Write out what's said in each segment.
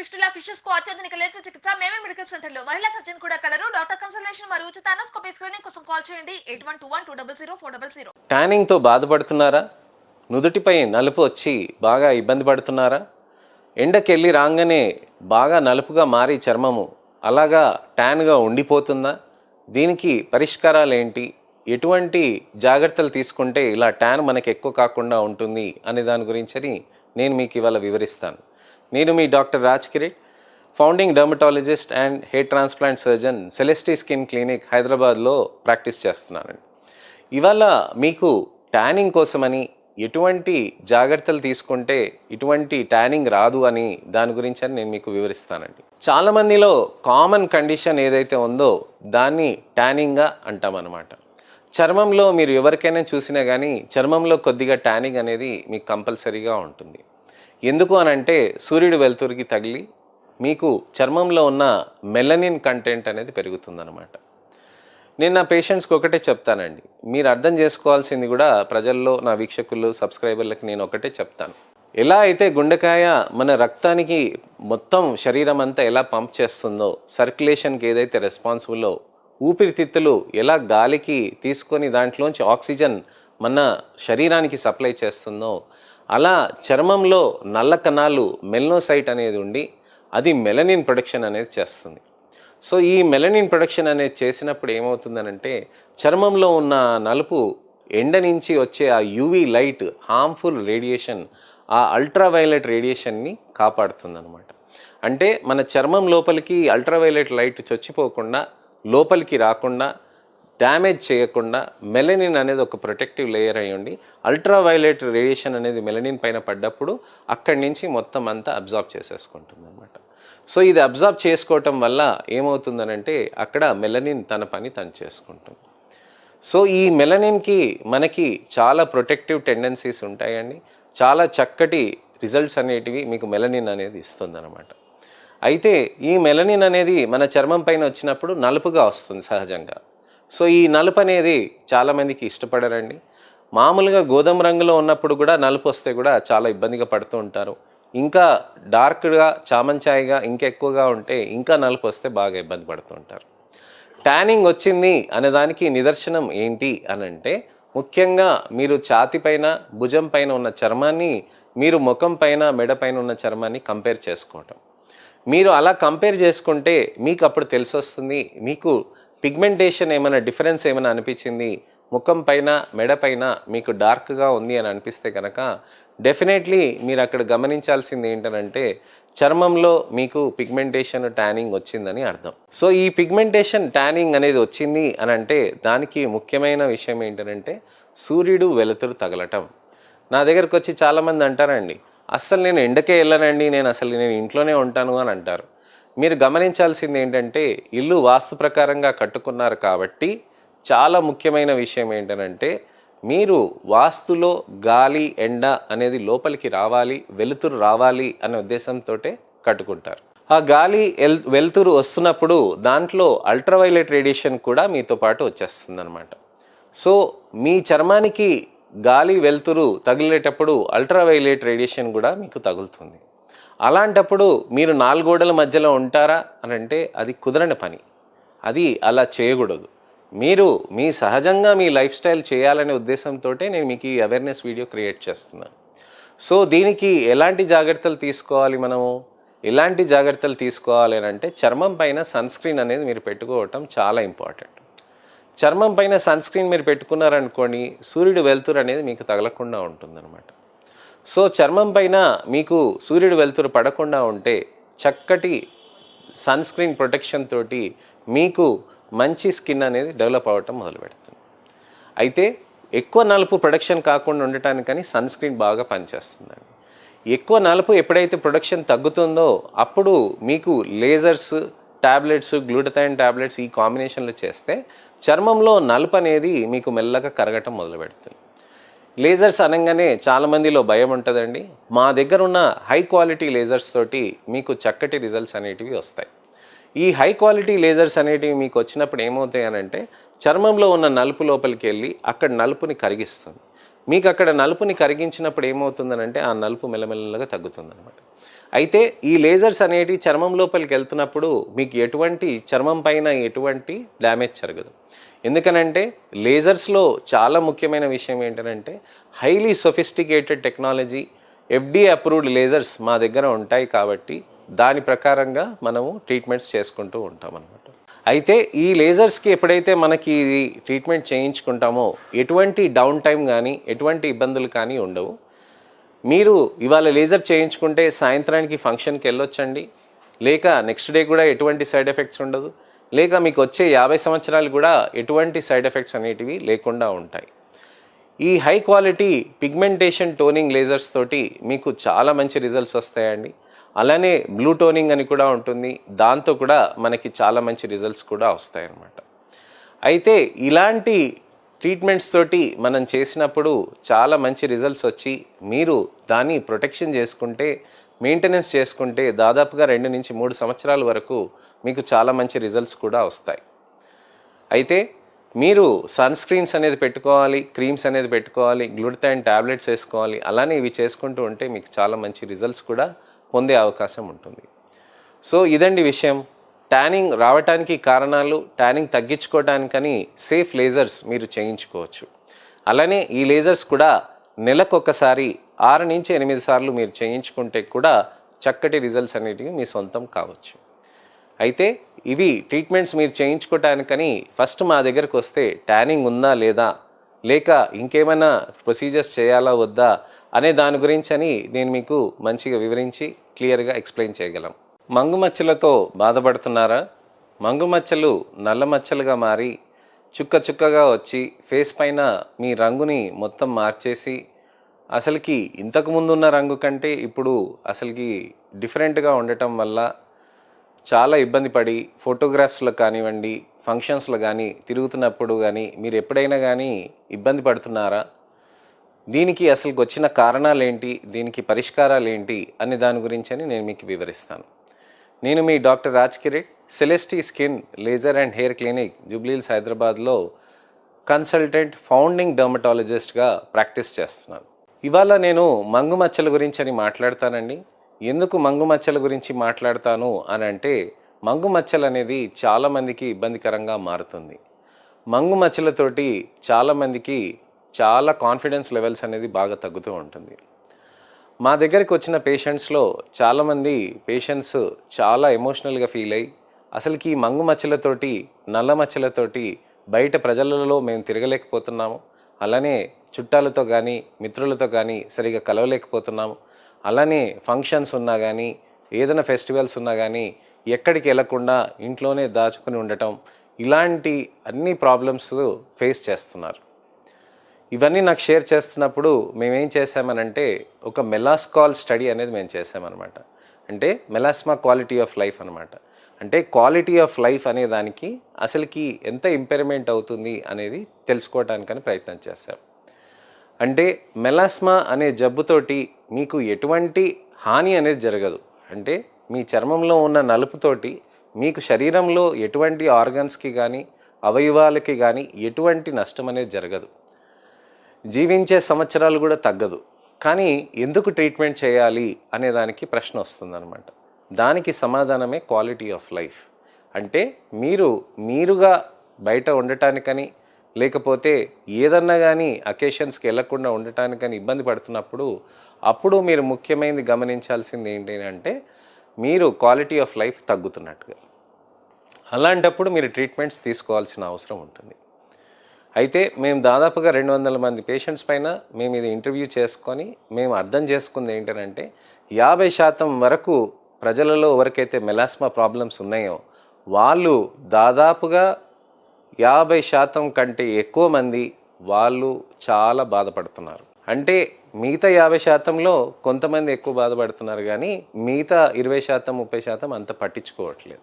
Fistula ఫిషెస్కు అత్యాధునిక laser చికిత్స mammon medical సెంటర్లో మహిళా సర్జన్ కూడా కలరు. డాక్టర్ కన్సల్టేషన్ మరియు ఉచిత అనస్కోపీ స్క్రీనింగ్ కోసం కాల్ చేయండి. Eight one two one two double zero four double zero. ట్యానింగ్తో బాధపడుతున్నారా? నుదుటిపై నలుపు వచ్చి బాగా ఇబ్బంది పడుతున్నారా? ఎండకెళ్ళి రాగానే బాగా నలుపుగా మారి చర్మము అలాగా ట్యాన్గా ఉండిపోతుందా? దీనికి పరిష్కారాలు ఏంటి ఎటువంటి జాగ్రత్తలు తీసుకుంటే ఇలా ట్యాన్ మనకు ఎక్కువ కాకుండా ఉంటుంది అనే దాని గురించి నేను మీకు ఇవాళ వివరిస్తాను. నేను మీ doctor రాజ్కిరి founding dermatologist and hair transplant surgeon Celesty skin clinic హైదరాబాద్లో ప్రాక్టీస్ చేస్తున్నానండి. ఇవాళ మీకు ట్యానింగ్ కోసమని ఎటువంటి జాగ్రత్తలు తీసుకుంటే ఇటువంటి ట్యానింగ్ రాదు అని దాని గురించి అని నేను మీకు వివరిస్తానండి. చాలా మందిలో కామన్ కండిషన్ ఏదైతే ఉందో దాన్ని ట్యానింగ్గా అంటామన్నమాట. చర్మంలో మీరు ఎవరికైనా చూసినా కానీ చర్మంలో కొద్దిగా ట్యానింగ్ అనేది మీకు కంపల్సరీగా ఉంటుంది. ఎందుకు అని అంటే సూర్యుడు వెలుతురికి తగిలి మీకు చర్మంలో ఉన్న మెలనిన్ కంటెంట్ అనేది పెరుగుతుందన్నమాట. నేను నా పేషెంట్స్కి ఒకటే చెప్తానండి. మీరు అర్థం చేసుకోవాల్సింది కూడా ప్రజల్లో నా వీక్షకులు సబ్స్క్రైబర్లకి నేను ఒకటే చెప్తాను. ఎలా అయితే గుండెకాయ మన రక్తానికి మొత్తం శరీరం అంతా ఎలా పంప్ చేస్తుందో సర్క్యులేషన్కి ఏదైతే రెస్పాన్సిబుల్లో ఊపిరితిత్తులు ఎలా గాలికి తీసుకొని దాంట్లోంచి ఆక్సిజన్ మన శరీరానికి సప్లై చేస్తుందో అలా చర్మంలో నల్ల కణాలు మెల్నోసైట్ అనేది ఉండి అది మెలనిన్ ప్రొడక్షన్ అనేది చేస్తుంది. సో ఈ మెలనిన్ ప్రొడక్షన్ అనేది చేసినప్పుడు ఏమవుతుందనంటే చర్మంలో ఉన్న నలుపు ఎండ నుంచి వచ్చే ఆ యూవీ లైట్ హార్మ్ఫుల్ రేడియేషన్ ఆ అల్ట్రావైలెట్ రేడియేషన్ని కాపాడుతుందన్నమాట అంటే మన చర్మం లోపలికి అల్ట్రావైలెట్ లైట్ చొచ్చిపోకుండా లోపలికి రాకుండా డ్యామేజ్ చేయకుండా మెలనిన్ అనేది ఒక ప్రొటెక్టివ్ లేయర్ అయ్యండి అల్ట్రావైలెట్ రేడియేషన్ అనేది మెలనిన్ పైన పడ్డప్పుడు అక్కడి నుంచి మొత్తం అంతా అబ్జార్బ్ చేసేసుకుంటుంది అనమాట సో ఇది అబ్జార్బ్ చేసుకోవటం వల్ల ఏమవుతుందనంటే అక్కడ మెలనిన్ తన పని తను చేసుకుంటుంది. సో ఈ మెలనిన్కి మనకి చాలా ప్రొటెక్టివ్ టెండెన్సీస్ ఉంటాయండి. చాలా చక్కటి రిజల్ట్స్ అనేటివి మీకు మెలనిన్ అనేది ఇస్తుందన్నమాట. అయితే ఈ మెలనిన్ అనేది మన చర్మం పైన వచ్చినప్పుడు నలుపుగా వస్తుంది సహజంగా. సో ఈ నలుపు అనేది చాలామందికి ఇష్టపడరండి. మామూలుగా గోధుమ రంగులో ఉన్నప్పుడు కూడా నలుపు వస్తే కూడా చాలా ఇబ్బందిగా పడుతూ ఉంటారు. ఇంకా డార్క్గా చామంచాయిగా ఇంకెక్కువగా ఉంటే ఇంకా నలుపు వస్తే బాగా ఇబ్బంది పడుతూ ఉంటారు. ట్యానింగ్ వచ్చింది అనే దానికి నిదర్శనం ఏంటి అని అంటే ముఖ్యంగా మీరు ఛాతి పైన భుజం పైన ఉన్న చర్మాన్ని మీరు ముఖం పైన మెడ పైన ఉన్న చర్మాన్ని కంపేర్ చేసుకోవటం. మీరు అలా కంపేర్ చేసుకుంటే మీకు అప్పుడు తెలిసి వస్తుంది మీకు పిగ్మెంటేషన్ ఏమైనా డిఫరెన్స్ ఏమైనా అనిపించింది? ముఖం పైన మెడ పైన మీకు డార్క్గా ఉంది అని అనిపిస్తే కనుక డెఫినెట్లీ మీరు అక్కడ గమనించాల్సింది ఏంటంటే చర్మంలో మీకు పిగ్మెంటేషన్ ట్యానింగ్ వచ్చిందని అర్థం. సో ఈ పిగ్మెంటేషన్ ట్యానింగ్ అనేది వచ్చింది అని అంటే దానికి ముఖ్యమైన విషయం ఏంటంటే సూర్యుడు వెలుతురు తగలటం. నా దగ్గరకు వచ్చి చాలామంది అంటారండి అస్సలు నేను ఎండకే వెళ్ళనండి నేను అసలు నేను ఇంట్లోనే ఉంటాను అని అంటారు. మీరు గమనించాల్సింది ఏంటంటే ఇల్లు వాస్తు ప్రకారంగా కట్టుకున్నారు కాబట్టి చాలా ముఖ్యమైన విషయం ఏంటంటే మీరు వాస్తులో గాలి ఎండ అనేది లోపలికి రావాలి వెలుతురు రావాలి అనే ఉద్దేశంతో కట్టుకుంటారు. ఆ గాలి ఎల్ వెలుతురు వస్తున్నప్పుడు దాంట్లో అల్ట్రావైలెట్ రేడియేషన్ కూడా మీతో పాటు వచ్చేస్తుంది అనమాట సో మీ చర్మానికి గాలి వెలుతురు తగిలేటప్పుడు అల్ట్రావైలెట్ రేడియేషన్ కూడా మీకు తగులుతుంది. అలాంటప్పుడు మీరు నాలుగోడల మధ్యలో ఉంటారా అని అంటే అది కుదరని పని. అది అలా చేయకూడదు. మీరు మీ సహజంగా మీ లైఫ్ స్టైల్ చేయాలనే ఉద్దేశంతో నేను మీకు ఈ అవేర్నెస్ వీడియో క్రియేట్ చేస్తున్నాను. సో దీనికి ఎలాంటి జాగ్రత్తలు తీసుకోవాలి మనము? ఎలాంటి జాగ్రత్తలు తీసుకోవాలి అని అంటే చర్మం పైన సన్ స్క్రీన్ అనేది మీరు పెట్టుకోవటం చాలా ఇంపార్టెంట్. చర్మం పైన సన్ స్క్రీన్ మీరు పెట్టుకున్నారనుకోండి సూర్యుడు వెలుతురు అనేది మీకు తగలకుండా ఉంటుందన్నమాట. సో చర్మం పైన మీకు సూర్యుడు వెలుతురు పడకుండా ఉంటే చక్కటి సన్ స్క్రీన్ ప్రొటెక్షన్ తోటి మీకు మంచి స్కిన్ అనేది డెవలప్ అవ్వటం మొదలు పెడుతుంది అయితే ఎక్కువ నలుపు ప్రొడక్షన్ కాకుండా ఉండటానికని సన్ స్క్రీన్ బాగా పనిచేస్తుందండి. ఎక్కువ నలుపు ఎప్పుడైతే ప్రొడక్షన్ తగ్గుతుందో అప్పుడు మీకు లేజర్స్ టాబ్లెట్స్ గ్లూటథైన్ టాబ్లెట్స్ ఈ కాంబినేషన్లో చేస్తే చర్మంలో నలుపు అనేది మీకు మెల్లగా కరగటం మొదలు పెడుతుంది లేజర్స్ అనగానే చాలామందిలో భయం ఉంటుందండి. మా దగ్గర ఉన్న హై క్వాలిటీ లేజర్స్ తోటి మీకు చక్కటి రిజల్ట్స్ అనేటివి వస్తాయి. ఈ హై క్వాలిటీ లేజర్స్ అనేటివి మీకు వచ్చినప్పుడు ఏమవుతాయి అని అంటే చర్మంలో ఉన్న నలుపు లోపలికి వెళ్ళి అక్కడ నలుపుని కరిగిస్తుంది. మీకు అక్కడ నలుపుని కరిగించినప్పుడు ఏమవుతుందనంటే ఆ నలుపు మెల్లమెల్లగా తగ్గుతుందనమాట అయితే ఈ లేజర్స్ అనేటివి చర్మం లోపలికి వెళ్తున్నప్పుడు మీకు ఎటువంటి చర్మం పైన ఎటువంటి డ్యామేజ్ జరగదు. ఎందుకనంటే లేజర్స్లో చాలా ముఖ్యమైన విషయం ఏంటంటే highly sophisticated technology FD approved lasers మా దగ్గర ఉంటాయి కాబట్టి దాని ప్రకారంగా మనము ట్రీట్మెంట్స్ చేసుకుంటూ ఉంటాం అయితే ఈ లేజర్స్కి ఎప్పుడైతే మనకి ఇది ట్రీట్మెంట్ చేయించుకుంటామో ఎటువంటి డౌన్ టైం కానీ ఎటువంటి ఇబ్బందులు కానీ ఉండవు. మీరు ఇవాళ లేజర్ చేయించుకుంటే సాయంత్రానికి ఫంక్షన్కి వెళ్ళొచ్చండి. లేక నెక్స్ట్ డే కూడా ఎటువంటి సైడ్ ఎఫెక్ట్స్ ఉండదు. లేక మీకు వచ్చే యాభై సంవత్సరాలు కూడా ఎటువంటి సైడ్ ఎఫెక్ట్స్ అనేటివి లేకుండా ఉంటాయి. ఈ high quality pigmentation toning lasers తోటి మీకు చాలా మంచి రిజల్ట్స్ వస్తాయండి. అలానే బ్లూ టోనింగ్ అని కూడా ఉంటుంది. దాంతో కూడా మనకి చాలా మంచి రిజల్ట్స్ కూడా వస్తాయన్నమాట. అయితే ఇలాంటి ట్రీట్మెంట్స్ తోటి మనం చేసినప్పుడు చాలా మంచి రిజల్ట్స్ వచ్చి మీరు దాన్ని ప్రొటెక్షన్ చేసుకుంటే మెయింటెనెన్స్ చేసుకుంటే దాదాపుగా రెండు నుంచి మూడు సంవత్సరాల వరకు మీకు చాలా మంచి రిజల్ట్స్ కూడా వస్తాయి. అయితే మీరు సన్ స్క్రీన్స్ అనేది పెట్టుకోవాలి క్రీమ్స్ అనేది పెట్టుకోవాలి గ్లూటైన్ ట్యాబ్లెట్స్ వేసుకోవాలి అలానే ఇవి చేసుకుంటూ ఉంటే మీకు చాలా మంచి రిజల్ట్స్ కూడా పొందే అవకాశం ఉంటుంది. సో ఇదండి విషయం. ట్యానింగ్ రావటానికి కారణాలు ట్యానింగ్ తగ్గించుకోవడానికని సేఫ్ లేజర్స్ మీరు చేయించుకోవచ్చు. అలానే ఈ లేజర్స్ కూడా నెలకొకసారి ఆరు నుంచి ఎనిమిది సార్లు మీరు చేయించుకుంటే కూడా చక్కటి రిజల్ట్స్ అనేటివి మీ సొంతం కావచ్చు. అయితే ఇవి ట్రీట్మెంట్స్ మీరు చేయించుకోవటానికని ఫస్ట్ మా దగ్గరకు వస్తే ట్యానింగ్ ఉందా లేదా? లేక ఇంకేమైనా ప్రొసీజర్స్ చేయాలా వద్దా? అనే దాని గురించి అని నేను మీకు మంచిగా వివరించి క్లియర్గా ఎక్స్ప్లెయిన్ చేయగలం. మంగు మచ్చలతో బాధపడుతున్నారా? మంగు మచ్చలు నల్ల మచ్చలుగా మారి చుక్క చుక్కగా వచ్చి ఫేస్ పైన మీ రంగుని మొత్తం మార్చేసి అసలుకి ఇంతకు ముందు ఉన్న రంగు కంటే ఇప్పుడు అసలుకి డిఫరెంట్గా ఉండటం వల్ల చాలా ఇబ్బంది పడి ఫోటోగ్రాఫ్స్లో కానివ్వండి ఫంక్షన్స్లో కానీ తిరుగుతున్నప్పుడు కానీ మీరు ఎప్పుడైనా కానీ ఇబ్బంది పడుతున్నారా? దీనికి అసలు వచ్చిన కారణాలు ఏంటి దీనికి పరిష్కారాలు ఏంటి అనే దాని గురించి అని నేను మీకు వివరిస్తాను. నేను మీ doctor Raj Kireet Celesty skin laser and hair clinic Jubilee Hills హైదరాబాద్లో కన్సల్టెంట్ ఫౌండింగ్ డర్మటాలజిస్ట్గా ప్రాక్టీస్ చేస్తున్నాను. ఇవాళ నేను మంగు మచ్చల గురించి అని మాట్లాడతానండి. ఎందుకు మంగు మచ్చల గురించి మాట్లాడతాను అని అంటే మంగు మచ్చలు అనేది చాలామందికి ఇబ్బందికరంగా మారుతుంది. మంగు మచ్చలతోటి చాలామందికి చాలా కాన్ఫిడెన్స్ లెవెల్స్ అనేది బాగా తగ్గుతూ ఉంటుంది. మా దగ్గరికి వచ్చిన పేషెంట్స్లో చాలామంది పేషెంట్స్ చాలా ఎమోషనల్గా ఫీల్ అయ్యి అసలుకి ఈ మంగు మచ్చలతోటి నల్ల మచ్చలతోటి బయట ప్రజలలో మేము తిరగలేకపోతున్నాము. అలానే చుట్టాలతో కానీ మిత్రులతో కానీ సరిగా కలవలేకపోతున్నాము. అలానే ఫంక్షన్స్ ఉన్నా కానీ ఏదైనా ఫెస్టివల్స్ ఉన్నా కానీ ఎక్కడికి వెళ్ళకుండా ఇంట్లోనే దాచుకుని ఉండటం ఇలాంటి అన్ని ప్రాబ్లమ్స్ ఫేస్ చేస్తున్నారు. ఇవన్నీ నాకు షేర్ చేస్తున్నప్పుడు మేమేం చేసామనంటే ఒక మెలాస్కాల్ స్టడీ అనేది మేము చేసామన్నమాట అంటే మెలాస్మా క్వాలిటీ ఆఫ్ లైఫ్ అనమాట అంటే క్వాలిటీ ఆఫ్ లైఫ్ అనే దానికి అసలుకి ఎంత ఇంపెరిమెంట్ అవుతుంది అనేది తెలుసుకోవటానికని ప్రయత్నం చేశాం. అంటే మెలాస్మా అనే జబ్బుతోటి మీకు ఎటువంటి హాని అనేది జరగదు. అంటే మీ చర్మంలో ఉన్న నలుపుతోటి మీకు శరీరంలో ఎటువంటి ఆర్గన్స్కి కానీ అవయవాలకి కానీ ఎటువంటి నష్టం అనేది జరగదు. జీవించే సంవత్సరాలు కూడా తగ్గదు. కానీ ఎందుకు ట్రీట్మెంట్ చేయాలి అనే దానికి ప్రశ్న వస్తుందన్నమాట. దానికి సమాధానమే క్వాలిటీ ఆఫ్ లైఫ్. అంటే మీరు మీరుగా బయట ఉండటానికని లేకపోతే ఏదన్నా కానీ అకేషన్స్కి వెళ్ళకుండా ఉండటానికని ఇబ్బంది పడుతున్నప్పుడు అప్పుడు మీరు ముఖ్యమైనది గమనించాల్సింది ఏంటి అంటే మీరు క్వాలిటీ ఆఫ్ లైఫ్ తగ్గుతున్నట్టుగా. అలాంటప్పుడు మీరు ట్రీట్మెంట్స్ తీసుకోవాల్సిన అవసరం ఉంటుంది. అయితే మేము దాదాపుగా రెండు వందల మంది పేషెంట్స్ పైన మేము ఇది ఇంటర్వ్యూ చేసుకొని మేము అర్థం చేసుకుంది ఏంటంటే యాభై శాతం వరకు ప్రజలలో ఎవరికైతే మెలాస్మా ప్రాబ్లమ్స్ ఉన్నాయో వాళ్ళు దాదాపుగా యాభై శాతం కంటే ఎక్కువ మంది వాళ్ళు చాలా బాధపడుతున్నారు. అంటే మిగతా యాభై శాతంలో కొంతమంది ఎక్కువ బాధపడుతున్నారు కానీ మిగతా ఇరవై శాతం ముప్పై శాతం అంత పట్టించుకోవట్లేదు.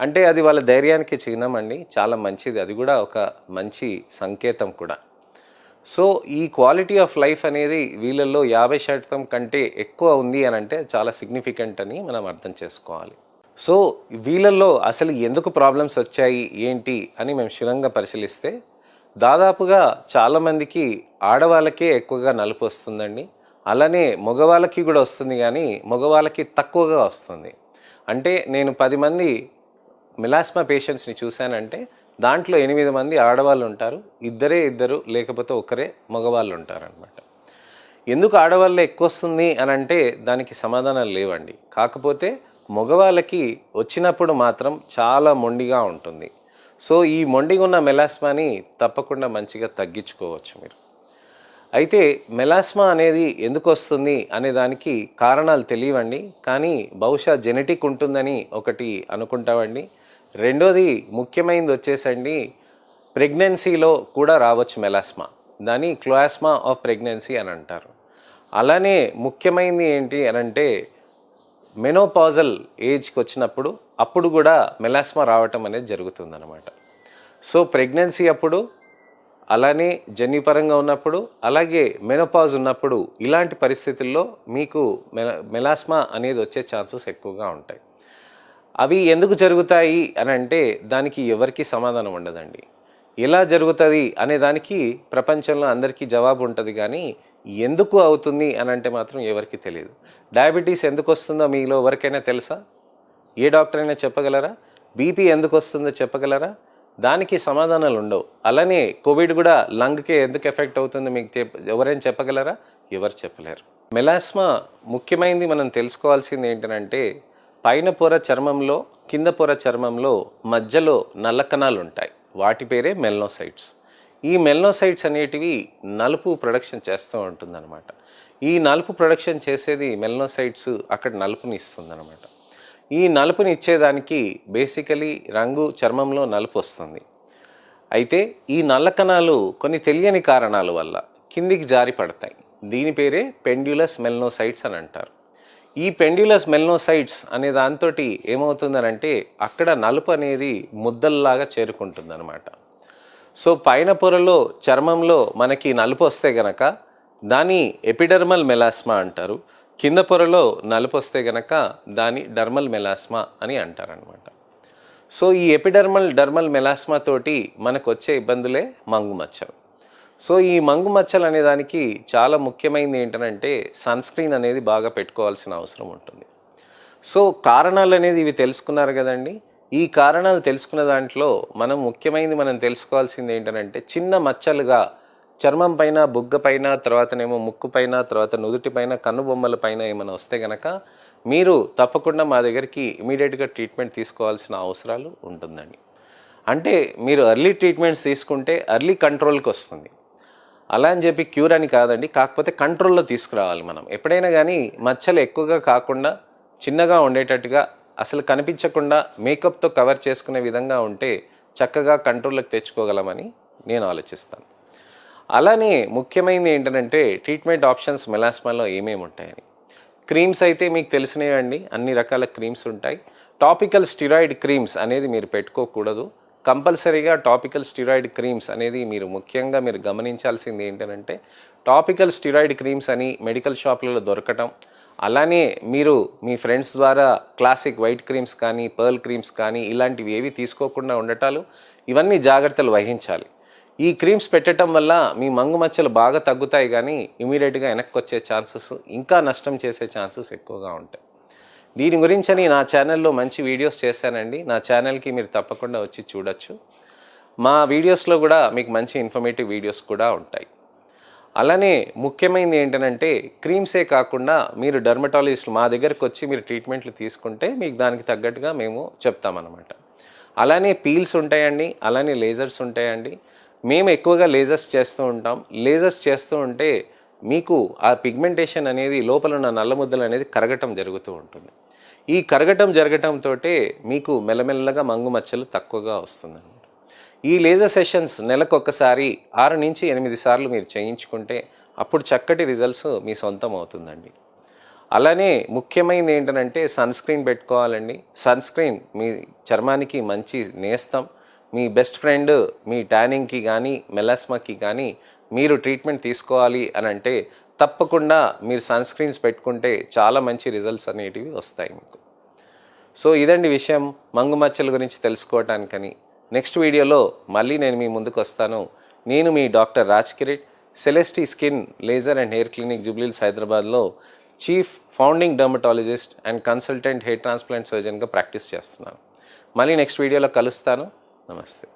అంటే అది వాళ్ళ ధైర్యానికి చిహ్నం అండి చాలా మంచిది. అది కూడా ఒక మంచి సంకేతం కూడా. సో ఈ క్వాలిటీ ఆఫ్ లైఫ్ అనేది వీళ్ళల్లో యాభై శాతం కంటే ఎక్కువ ఉంది అని అంటే చాలా సిగ్నిఫికెంట్ అని మనం అర్థం చేసుకోవాలి. సో వీళ్ళల్లో అసలు ఎందుకు ప్రాబ్లమ్స్ వచ్చాయి ఏంటి అని మేము క్షుణ్ణంగా పరిశీలిస్తే దాదాపుగా చాలామందికి ఆడవాళ్ళకే ఎక్కువగా నలుపు వస్తుందండి. అలానే మగవాళ్ళకి కూడా వస్తుంది కానీ మగవాళ్ళకి తక్కువగా వస్తుంది. అంటే నేను పది మంది మిలాస్మా పేషెంట్స్ని చూశానంటే దాంట్లో ఎనిమిది మంది ఆడవాళ్ళు ఉంటారు ఇద్దరే ఇద్దరు లేకపోతే ఒకరే మగవాళ్ళు ఉంటారనమాట ఎందుకు ఆడవాళ్ళే ఎక్కువ వస్తుంది అని అంటే దానికి సమాధానాలు లేవండి. కాకపోతే మగవాళ్ళకి వచ్చినప్పుడు మాత్రం చాలా మొండిగా ఉంటుంది. సో ఈ మొండిగా ఉన్న మెలాస్మాని తప్పకుండా మంచిగా తగ్గించుకోవచ్చు మీరు. అయితే మెలాస్మా అనేది ఎందుకు వస్తుంది అనే దానికి కారణాలు తెలియవండి. కానీ బహుశా జెనెటిక్ ఉంటుందని ఒకటి అనుకుంటామండి రెండోది ముఖ్యమైనది వచ్చేసండి ప్రెగ్నెన్సీలో కూడా రావచ్చు మెలాస్మా. దాన్ని క్లోయాస్మా ఆఫ్ ప్రెగ్నెన్సీ అని అంటారు. అలానే ముఖ్యమైనది ఏంటి అని అంటే మెనోపాజల్ ఏజ్కి వచ్చినప్పుడు అప్పుడు కూడా మెలాస్మా రావటం అనేది జరుగుతుందన్నమాట. సో ప్రెగ్నెన్సీ అప్పుడు అలానే జన్యుపరంగా ఉన్నప్పుడు అలాగే మెనోపాజ్ ఉన్నప్పుడు ఇలాంటి పరిస్థితుల్లో మీకు మెలాస్మా అనేది వచ్చే ఛాన్సెస్ ఎక్కువగా ఉంటాయి. అవి ఎందుకు జరుగుతాయి అని అంటే దానికి ఎవరికి సమాధానం ఉండదండి. ఎలా జరుగుతుంది అనే దానికి ప్రపంచంలో అందరికీ జవాబు ఉంటుంది కానీ ఎందుకు అవుతుంది అని అంటే మాత్రం ఎవరికి తెలియదు. డయాబెటీస్ ఎందుకు వస్తుందో మీలో ఎవరికైనా తెలుసా? ఏ డాక్టర్ అయినా చెప్పగలరా? బీపీ ఎందుకు వస్తుందో చెప్పగలరా? దానికి సమాధానాలు ఉండవు. అలానే కోవిడ్ కూడా లంగ్కి ఎందుకు ఎఫెక్ట్ అవుతుందో మీకు ఎవరైనా చెప్పగలరా? ఎవరు చెప్పలేరు. మెలాస్మా ముఖ్యమైనది మనం తెలుసుకోవాల్సింది ఏంటంటే పైన పొర చర్మంలో కింద పొర చర్మంలో మధ్యలో నల్ల కణాలు ఉంటాయి వాటి పేరే మెల్నోసైట్స్. ఈ మెల్నోసైట్స్ అనేటివి నలుపు ప్రొడక్షన్ చేస్తూ ఉంటుందన్నమాట. ఈ నలుపు ప్రొడక్షన్ చేసేది మెల్నోసైట్స్ అక్కడ నలుపుని ఇస్తుందన్నమాట. ఈ నలుపుని ఇచ్చేదానికి బేసికలీ రంగు చర్మంలో నలుపు వస్తుంది. అయితే ఈ నల్ల కణాలు కొన్ని తెలియని కారణాల వల్ల కిందికి జారి పడతాయి. దీని పేరే పెండ్యులస్ మెల్నోసైట్స్ అని అంటారు. ఈ పెండ్యులస్ మెల్నోసైట్స్ అనే దాంతో ఏమవుతుందనంటే అక్కడ నలుపు అనేది ముద్దల్లాగా చేరుకుంటుందన్నమాట. సో పైన పొరలో చర్మంలో మనకి నలుపు వస్తే గనక దాని ఎపిడర్మల్ మెలాస్మా అంటారు. కింద పొరలో నలుపు వస్తే గనక దాని డర్మల్ మెలాస్మా అని అంటారనమాట సో ఈ ఎపిడర్మల్ డర్మల్ మెలాస్మా తోటి మనకు వచ్చే ఇబ్బందులే మంగు మచ్చలు. సో ఈ మంగు మచ్చలు అనే దానికి చాలా ముఖ్యమైనది ఏంటంటే సన్ స్క్రీన్ అనేది బాగా పెట్టుకోవాల్సిన అవసరం ఉంటుంది. సో కారణాలు అనేది ఇవి తెలుసుకున్నారు కదండి. ఈ కారణాలు తెలుసుకున్న దాంట్లో మనం ముఖ్యమైనది మనం తెలుసుకోవాల్సింది ఏంటంటే చిన్న మచ్చలుగా చర్మం పైన బుగ్గ పైన తర్వాతనేమో ముక్కు పైన తర్వాత నుదుటి పైన కన్నుబొమ్మల పైన ఏమైనా వస్తే గనక మీరు తప్పకుండా మా దగ్గరికి ఇమీడియట్గా ట్రీట్మెంట్ తీసుకోవాల్సిన అవసరాలు ఉంటుందండి. అంటే మీరు ఎర్లీ ట్రీట్మెంట్స్ తీసుకుంటే ఎర్లీ కంట్రోల్కి వస్తుంది. అలా అని చెప్పి క్యూర్ అని కాదండి కాకపోతే కంట్రోల్లో తీసుకురావాలి మనం. ఎప్పుడైనా కానీ మచ్చలు ఎక్కువగా కాకుండా చిన్నగా ఉండేటట్టుగా అసలు కనిపించకుండా మేకప్తో కవర్ చేసుకునే విధంగా ఉంటే చక్కగా కంట్రోల్లోకి తెచ్చుకోగలమని నేను ఆలోచిస్తాను. అలానే ముఖ్యమైనది ఏంటంటే ట్రీట్మెంట్ ఆప్షన్స్ మెలాస్మాలో ఏమేమి ఉంటాయని. క్రీమ్స్ అయితే మీకు తెలిసినవి అండి అన్ని రకాల క్రీమ్స్ ఉంటాయి. టాపికల్ స్టిరాయిడ్ క్రీమ్స్ అనేది మీరు పెట్టుకోకూడదు. కంపల్సరీగా టాపికల్ స్టిరాయిడ్ క్రీమ్స్ అనేది మీరు ముఖ్యంగా మీరు గమనించాల్సింది ఏంటంటే టాపికల్ స్టిరాయిడ్ క్రీమ్స్ అని మెడికల్ షాపులలో దొరకటం అలానే మీరు మీ ఫ్రెండ్స్ ద్వారా క్లాసిక్ వైట్ క్రీమ్స్ కానీ పర్ల్ క్రీమ్స్ కానీ ఇలాంటివి ఏవి తీసుకోకుండా ఉండటాలు ఇవన్నీ జాగ్రత్తలు వహించాలి. ఈ క్రీమ్స్ పెట్టడం వల్ల మీ మంగు మచ్చలు బాగా తగ్గుతాయి కానీ ఇమీడియట్గా వెనక్కి వచ్చే ఛాన్సెస్ ఇంకా నష్టం చేసే ఛాన్సెస్ ఎక్కువగా ఉంటాయి. దీని గురించి నా ఛానల్లో మంచి వీడియోస్ చేశానండి. నా ఛానల్కి మీరు తప్పకుండా వచ్చి చూడొచ్చు. మా వీడియోస్లో కూడా మీకు మంచి ఇన్ఫర్మేటివ్ వీడియోస్ కూడా ఉంటాయి. అలానే ముఖ్యమైనది ఏంటంటే క్రీమ్సే కాకుండా మీరు డర్మటాలజిస్ట్ మా దగ్గరకు వచ్చి మీరు ట్రీట్మెంట్లు తీసుకుంటే మీకు దానికి తగ్గట్టుగా మేము చెప్తామన్నమాట. అలానే పీల్స్ ఉంటాయండి అలానే లేజర్స్ ఉంటాయండి. మేము ఎక్కువగా లేజర్స్ చేస్తూ ఉంటాం. లేజర్స్ చేస్తూ ఉంటే మీకు ఆ పిగ్మెంటేషన్ అనేది లోపల ఉన్న నల్ల ముద్దలు అనేది కరగటం జరుగుతూ ఉంటుంది. ఈ కరగటం జరగటంతో మీకు మెల్లమెల్లగా మంగు మచ్చలు తక్కువగా వస్తుందండి ఈ లేజర్ సెషన్స్ నెలకు ఆరు నుంచి ఎనిమిది సార్లు మీరు చేయించుకుంటే అప్పుడు చక్కటి రిజల్ట్స్ మీ సొంతం అవుతుందండి. అలానే ముఖ్యమైనది ఏంటంటే సన్ స్క్రీన్ పెట్టుకోవాలండి. సన్ స్క్రీన్ మీ చర్మానికి మంచి నేస్తం. మీ బెస్ట్ ఫ్రెండ్ మీ ట్యానింగ్కి కానీ మెలాస్మాకి కానీ మీరు ట్రీట్మెంట్ తీసుకోవాలి అని అంటే తప్పకుండా మీరు సన్ స్క్రీన్స్ పెట్టుకుంటే చాలా మంచి రిజల్ట్స్ అనేటివి వస్తాయి మీకు. సో ఇదండి విషయం. మంగు మచ్చల గురించి తెలుసుకోవటానికని నెక్స్ట్ వీడియోలో మళ్ళీ నేను మీ ముందుకు వస్తాను నేను మీ doctor Raj Kireet Celesty skin laser and hair clinic Jubilee Hills హైదరాబాద్లో chief founding dermatologist and consultant hair transplant సర్జన్గా practice చేస్తున్నాను. మళ్ళీ నెక్స్ట్ వీడియోలో కలుస్తాను. నమస్తే.